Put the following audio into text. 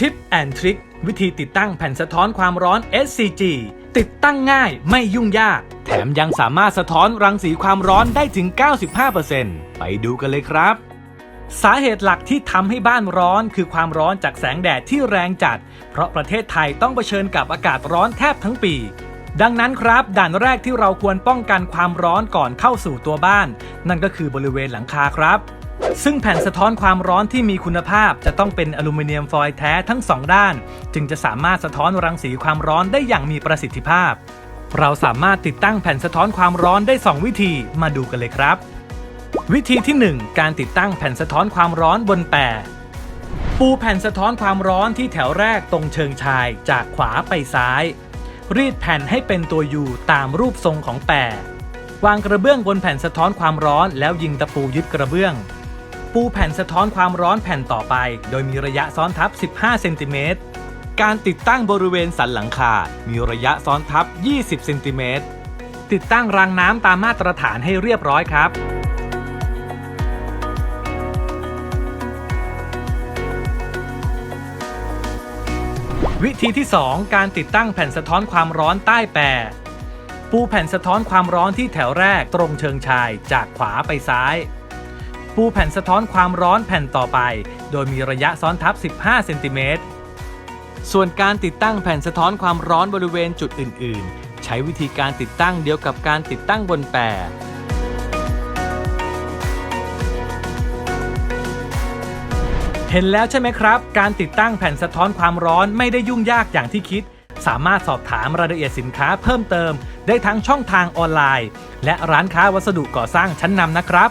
ทิปแอนทริควิธีติดตั้งแผ่นสะท้อนความร้อน SCG ติดตั้งง่ายไม่ยุ่งยาก แถมยังสามารถสะท้อนรังสีความร้อนได้ถึง 95%ไปดูกันเลยครับ สาเหตุหลักที่ทำให้บ้านร้อนคือความร้อนจากแสงแดดที่แรงจัด เพราะประเทศไทยต้องเผชิญกับอากาศร้อนแทบทั้งปี ดังนั้นครับ ด่านแรกที่เราควรป้องกันความร้อนก่อนเข้าสู่ตัวบ้าน นั่นก็คือบริเวณหลังคาครับ ซึ่งแผ่นสะท้อนความร้อนที่มีคุณภาพจะต้องเป็นอลูมิเนียมฟอยล์แท้ทั้งสองด้าน จึงจะสามารถสะท้อนรังสีความร้อนได้อย่างมีประสิทธิภาพ เราสามารถติดตั้งแผ่นสะท้อนความร้อนได้ 2 วิธีมาดูกันเลยครับ วิธีที่ 1 การติดตั้งแผ่นสะท้อนความร้อนบนแปรปูแผ่นสะท้อนความร้อนที่แถวแรกตรงเชิงชายจากขวาไปซ้าย รีดแผ่นให้เป็นตัวยูตามรูปทรงของแปรวางกระเบื้องบนแผ่นสะท้อนความร้อนแล้วยิงตะปูยึดกระเบื้อง ปูแผ่นสะท้อนความร้อนแผ่นต่อไป โดยมีระยะซ้อนทับ 15 เซนติเมตร การติดตั้งบริเวณสันหลังคา มีระยะซ้อนทับ 20 เซนติเมตร ติดตั้งรางน้ำตามมาตรฐานให้เรียบร้อยครับวิธีที่ 2 การติดตั้งแผ่นสะท้อนความร้อนใต้แปรปูแผ่นสะท้อนความร้อนที่แถวแรกตรงเชิงชายจากขวาไปซ้าย ปูแผ่นสะท้อนความร้อนแผ่นต่อไป โดยมีระยะซ้อนทับ 15 เซนติเมตร ส่วนการติดตั้งแผ่นสะท้อนความร้อนบริเวณจุดอื่น ๆ ใช้วิธีการติดตั้งเดียวกับการติดตั้งบนแปรเห็นแล้วใช่ไหมครับ การติดตั้งแผ่นสะท้อนความร้อนไม่ได้ยุ่งยากอย่างที่คิด สามารถสอบถามรายละเอียดสินค้าเพิ่มเติม ได้ทั้งช่องทางออนไลน์ และร้านค้าวัสดุก่อสร้างชั้นนำนะครับ